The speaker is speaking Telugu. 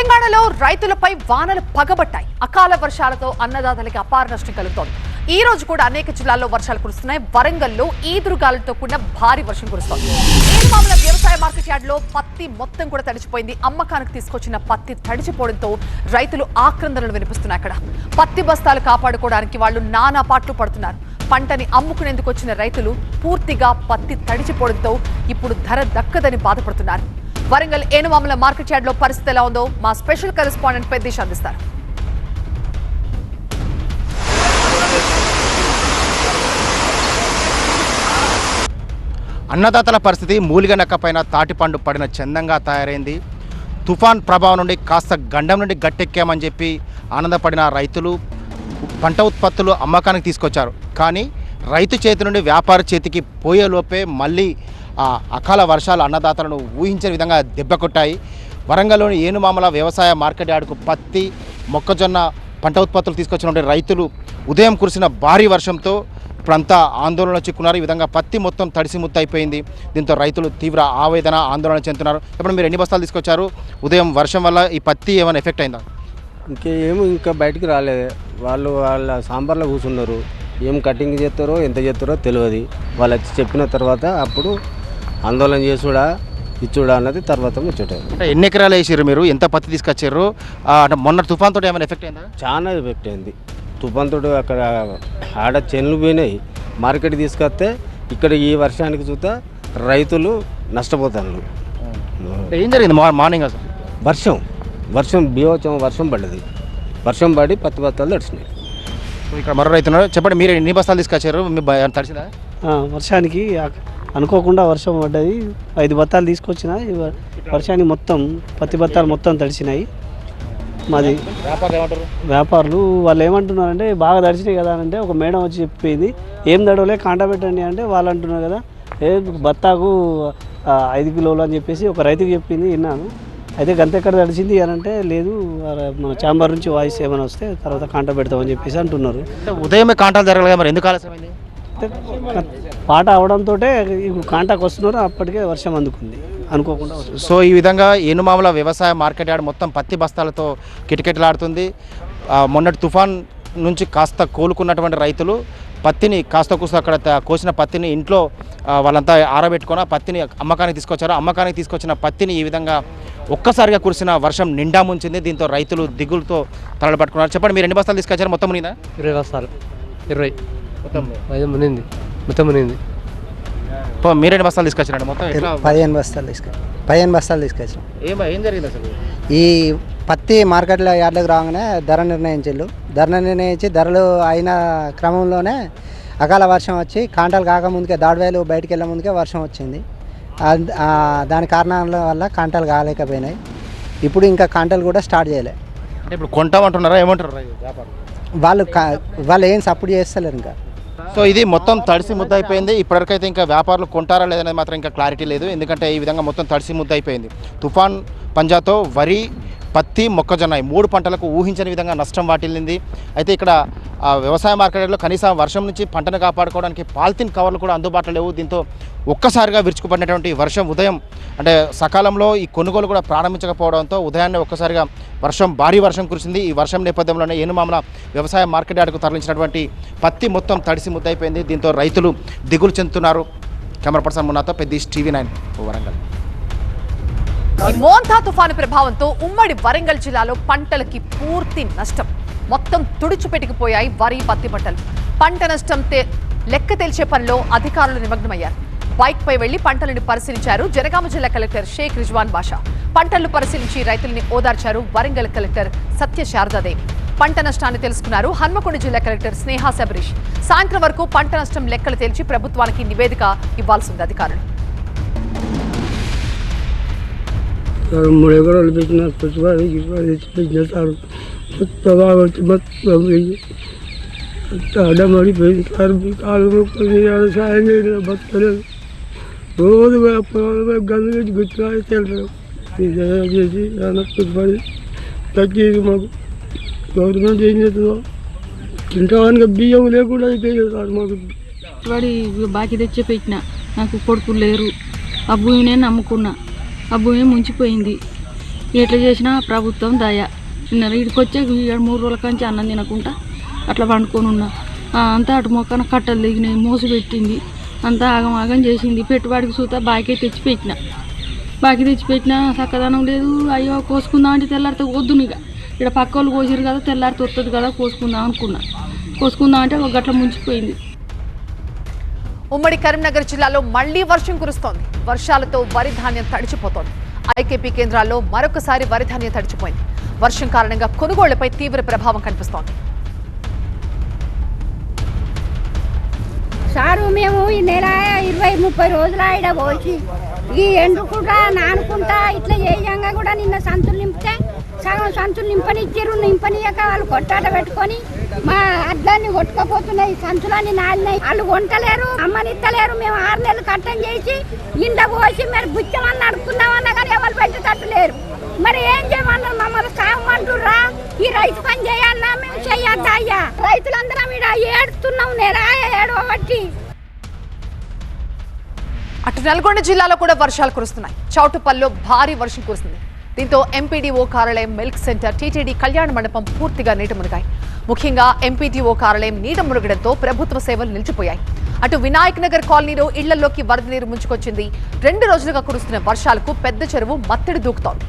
తెలంగాణలో రైతులపై వానలు పగబట్టాయి. అకాల వర్షాలతో అన్నదాతలకి అపార నష్టం కలుగుతోంది. ఈ రోజు కూడా అనేక జిల్లాల్లో వర్షాలు కురుస్తున్నాయి. వరంగల్లో ఈదురుగాలతో కూడిన భారీ వర్షం కురుస్తోంది. మామూలు వ్యవసాయ మార్కెట్ యార్డ్లో పత్తి మొత్తం కూడా తడిచిపోయింది. అమ్మకానికి తీసుకొచ్చిన పత్తి తడిచిపోవడంతో రైతులు ఆక్రందనలు వినిపిస్తున్నాయి అక్కడ. పత్తి బస్తాలు కాపాడుకోవడానికి వాళ్ళు నానా పాట్లు పడుతున్నారు. పంటని అమ్ముకునేందుకు వచ్చిన రైతులు పూర్తిగా పత్తి తడిచిపోవడంతో ఇప్పుడు ధర దక్కదని బాధపడుతున్నారు. వరంగల్ ఏనుమాముల మార్కెట్ యార్డ్లో పరిస్థితి ఎలా ఉందో మా స్పెషల్ కరెస్పాండెంట్ పెద్దీష్ అందిస్తారు. అన్నదాతల పరిస్థితి మూలిగ నక్కపైన తాటిపండు పడిన చందంగా తయారైంది. తుఫాన్ ప్రభావం నుండి కాస్త గండం నుండి గట్టెక్కామని చెప్పి ఆనందపడిన రైతులు పంట ఉత్పత్తులు అమ్మకానికి తీసుకొచ్చారు. కానీ రైతు చేతి నుండి వ్యాపార చేతికి పోయేలోపే మళ్ళీ ఆ అకాల వర్షాలు అన్నదాతలను ఊహించని విధంగా దెబ్బకొట్టాయి వరంగల్లోని ఏనుమామల వ్యవసాయ మార్కెట్ యార్డుకు పత్తి మొక్కజొన్న పంట ఉత్పత్తులు తీసుకొచ్చినటువంటి రైతులు ఉదయం కురిసిన భారీ వర్షంతో ఇప్పుడంతా ఆందోళన చిక్కున్నారు. ఈ విధంగా పత్తి మొత్తం తడిసి ముత్తైపోయింది దీంతో రైతులు తీవ్ర ఆవేదన ఆందోళన చెందుతున్నారు. ఇప్పుడు మీరు ఎన్ని బస్తాలు తీసుకొచ్చారు? ఉదయం వర్షం వల్ల ఈ పత్తి ఏమైనా ఎఫెక్ట్ అయిందా? ఇంకేమో ఇంకా బయటికి రాలేదు. వాళ్ళు వాళ్ళ సాంబార్లో కూర్చున్నారు. ఏం కటింగ్ చేస్తారో ఎంత చేస్తారో తెలియదు వాళ్ళు వచ్చి చెప్పిన తర్వాత అప్పుడు ఆందోళన చేసుడా ఇచ్చుడా అన్నది తర్వాత ముచ్చట అంటే ఎన్ని ఎకరాలు వేసారు మీరు? ఎంత పత్తి తీసుకొచ్చారు అంటే మొన్న తుఫాన్ తోటి ఏమైనా ఎఫెక్ట్ అయిందా? చాలా ఎఫెక్ట్ అయింది. తుఫాన్తోటి అక్కడ ఆడ చెన్లు పోయినాయి. మార్కెట్ తీసుకొస్తే ఇక్కడ ఈ వర్షానికి చూస్తే రైతులు నష్టపోతారు ఏం జరిగింది మా- మార్నింగ్ అసలు? వర్షం వర్షం బీవచ్చం వర్షం పడ్డది. వర్షం పడి పత్తి బత్తాలు తడిచినాయి. ఇక్కడ మరో రైతు ఉన్నారు. చెప్పండి మీరు ఎన్ని బస్తాలు తీసుకొచ్చారు మీ బ- తడిసిందా? ఆ, వర్షానికి ఆ- అనుకోకుండా వర్షం పడ్డది. ఐదు బత్తాలు తీసుకొచ్చిన వర్షానికి మొత్తం పత్తి బత్తాలు మొత్తం తడిసినాయి. మాది వ్యాపారులు వాళ్ళు ఏమంటున్నారంటే బాగా తడిచినాయి కదా అని అంటే ఒక మేడం వచ్చి చెప్పింది. ఏం తడవలే కాంటా పెట్టండి అంటే వాళ్ళు అంటున్నారు కదా. ఏ బత్తాకు ఐదు కిలోలు అని చెప్పేసి ఒక రైతుకి చెప్పింది విన్నాను. అయితే గంతెక్కడ తడిచింది అని అంటే లేదు మన ఛాంబర్ నుంచి వాయిస్ ఏమైనా వస్తే తర్వాత కాంటా పెడతామని చెప్పేసి అంటున్నారు. అంటే ఉదయమే కాంటాలు జరగలేదు మరి? ఎందుకు ఆలస్యమైంది? అయితే పాట అవడంతో ఇప్పుడు కాంటాకు వస్తున్నారు అప్పటికే వర్షం అందుకుంది. అనుకోకుండా. సో ఈ విధంగా ఏనుమాముల వ్యవసాయ మార్కెట్ యార్డ్ మొత్తం పత్తి బస్తాలతో కిటకిటలాడుతుంది. ఆ, మొన్నటి తుఫాన్ నుంచి కాస్త కోలుకున్నటువంటి రైతులు పత్తిని కాస్త కూస్త అక్కడ కోసిన పత్తిని ఇంట్లో వాళ్ళంతా ఆరబెట్టుకొని పత్తిని అమ్మకానికి తీసుకొచ్చారు. అమ్మకానికి తీసుకొచ్చిన పత్తిని ఈ విధంగా ఒక్కసారిగా కురిసిన వర్షం నిండా ముంచింది. దీంతో రైతులు దిగులతో తలలు పట్టుకున్నారు. చెప్పండి మీరు ఎన్ని బస్తాలు తీసుకొచ్చారు? మొత్తం మునిందా ఇరవై బస్తాలు. ఇరవై. మొత్తం. మునింది. మొత్తం మునింది. పో- మీరు ఎన్ని బస్తాలు తీసుకొచ్చారండి మొత్తం పదిహేను బస్తాలు తీసుకొచ్చి. పదిహేను బస్తాలు తీసుకొచ్చాం. ఏం ఏం జరిగింది అసలు? ఈ పత్తి మార్కెట్లో యార్డ్లకు రాగానే ధర నిర్ణయించారు ధర నిర్ణయించి ధరలు అయిన క్రమంలోనే అకాల వర్షం వచ్చి కాంటాలు కాకముందుకే దాడివేలు బయటికి వెళ్ళే ముందుకే వర్షం వచ్చింది. దాని కారణాల వల్ల కాంటాలు కాలేకపోయినాయి. ఇప్పుడు ఇంకా కాంటాలు కూడా స్టార్ట్ చేయలే. అంటే ఇప్పుడు కొంటామంటున్నారా ఏమంటారు వాళ్ళు వాళ్ళు ఏం సపోర్ట్ చేస్తలేరు ఇంకా. సో ఇది మొత్తం తడిసి ముద్ద అయిపోయింది ఇప్పటివరకైతే ఇంకా వ్యాపారులు కొంటారా లేదనేది మాత్రం ఇంకా క్లారిటీ లేదు. ఎందుకంటే ఈ విధంగా మొత్తం తడిసి ముద్ద అయిపోయింది తుఫాన్ పంజాతో వరి పత్తి మొక్కజొన్న ఈ మూడు పంటలకు ఊహించని విధంగా నష్టం వాటిల్లింది. అయితే ఇక్కడ వ్యవసాయ మార్కెట్లో కనీసం వర్షం నుంచి పంటను కాపాడుకోవడానికి పాలిథిన్ కవర్లు కూడా అందుబాటులో లేవు. దీంతో ఒక్కసారిగా విరుచుకుపడినటువంటి వర్షం ఉదయం అంటే సకాలంలో ఈ కొనుగోలు కూడా ప్రారంభించకపోవడంతో ఉదయాన్నే ఒక్కసారిగా వర్షం భారీ వర్షం కురిసింది. ఈ వర్షం నేపథ్యంలోనే ఏనుమామల వ్యవసాయ మార్కెట్ యార్డుకు తరలించినటువంటి పత్తి మొత్తం తడిసి ముద్దయిపోయింది. దీంతో రైతులు దిగులు చెందుతున్నారు. కెమెరా పర్సన్ మున్నాతో పెద్ద టీవీ నైన్ వరంగల్. మోంతా తుఫాను ప్రభావంతో ఉమ్మడి వరంగల్ జిల్లాలో పంటలకి పూర్తి నష్టం. మొత్తం తుడిచిపెట్టుకుపోయాయి వరి పత్తి పంటలు. పంట నష్టం లెక్క తేల్చే పనిలో అధికారులు నిమగ్నమయ్యారు. బైక్ పై వెళ్ళి పంటలను పరిశీలించారు జనగామ జిల్లా కలెక్టర్ షేక్ రిజ్వాన్ బాషా. పంటలను పరిశీలించి రైతుల్ని ఓదార్చారు వరంగల్ కలెక్టర్ సత్య శారదాదేవి పంట నష్టాన్ని తెలుసుకున్నారు హన్మకొండ జిల్లా కలెక్టర్ స్నేహ శబరీష్ సాయంత్రం వరకు పంట నష్టం లెక్కలు తేల్చి ప్రభుత్వానికి నివేదిక ఇవ్వాల్సింది అధికారులు. మూడు ఎకరాలు పెట్టిన పెట్టుబడి గిట్టుబడి తెచ్చి పెట్టిన సార్ మొత్తం బాగా వచ్చి మొత్తం పోయి మొత్తం అడ్డమడిపోయింది సార్ మీ కాలు మొక్కలు వ్యవసాయం చేయలేదు బతకలేదు రోజు పోయి పొలాలు పోయి గంజు పెట్టి గుర్తుగా తెలుసు చేసి ఏమైనా పెట్టుబడి తగ్గేది మాకు గవర్నమెంట్ ఏం చేస్తుందో ఇంతవరకు బియ్యం లేకుండా అయిపోయింది సార్ మాకు వాడి బాకీ తెచ్చి పెట్టిన నాకు కొడుకులు లేరు ఆ భూమి నేను నమ్ముకున్నా ఆ భూమి ముంచిపోయింది. ఎట్లా చేసినా ప్రభుత్వం దయ. నిన్న వీడికి వచ్చే ఈడ మూడు రోజుల కంచి అన్నం తినకుండా అట్లా పండుకొని ఉన్నా. అంతా అటు మొక్కన కట్టలు దిగినాయి మోసు పెట్టింది అంతా ఆగం ఆగం చేసింది. పెట్టుబడికి చూత బాకీ తెచ్చి పెట్టిన బాకీ తెచ్చి పెట్టినా చక్కదనం లేదు. అయ్యో కోసుకుందాం అంటే తెల్లారితే వద్దును ఇక. ఇక్కడ పక్క వాళ్ళు కోసారు కదా తెల్లారితే వస్తుంది కదా కోసుకుందాం అనుకున్నా. కోసుకుందాం అంటే ఒక గట్ల ముంచిపోయింది. ఉమ్మడి కరీంనగర్ జిల్లాలో మళ్ళీ వర్షం కురుస్తోంది. వర్షాలతో వరి ధాన్యం తడిచిపోతోంది. ఐకేపీ కేంద్రాల్లో మరొకసారి వరి ధాన్యం తడిచిపోయింది. వర్షం కారణంగా కొనుగోళ్ళపై తీవ్ర ప్రభావం కనిపిస్తోంది. సారు మేము ఈ నెల ఇరవై ముప్పై రోజులు ఆడ పోసి ఈ ఎండుకుంటా నానుకుంటా ఇట్లా చేయంగా కూడా నిన్న సంతులు నింపితే సగం సంచులు నింపనిచ్చారు నింపనియక వాళ్ళు కొట్టాట పెట్టుకొని మా అద్దాన్ని కొట్టుకోపోతున్నాయి సంచులన్నీ నాలినాయి. వాళ్ళు వంటలేరు అమ్మనిత్తలేరు మేము ఆరు నెలలు కట్టం చేసి ఇండ పోసి మరి బుచ్చమని నడుపుకుందామన్నా కానీ ఎవరు పెట్టేటట్టు లేరు. మరి ఏం చేయమన్నారు మమ్మల్ని సాగమంటుర్రా ఈ రైతు పని చేయాలన్నా మేము చెయ్యొద్దా అయ్యా? రైతులందరం ఈడ ఏడుతున్నాం నేరా ఏడవబట్టి. అటు నల్గొండ జిల్లాలో కూడా వర్షాలు కురుస్తున్నాయి. చౌటుపల్లిలో భారీ వర్షం కురుస్తుంది. దీంతో ఎంపీడీఓ కార్యాలయం మిల్క్ సెంటర్ టీటీడీ కళ్యాణ మండపం పూర్తిగా నీట మునిగాయి. ముఖ్యంగా ఎంపీడీఓ కార్యాలయం నీట మునగడంతో ప్రభుత్వ సేవలు నిలిచిపోయాయి. అటు వినాయక్ నగర్ కాలనీలో ఇళ్ళలోకి వరద నీరు ముంచుకొచ్చింది. రెండు రోజులుగా కురుస్తున్న వర్షాలకు పెద్ద చెరువు మత్తడి దూకుతోంది.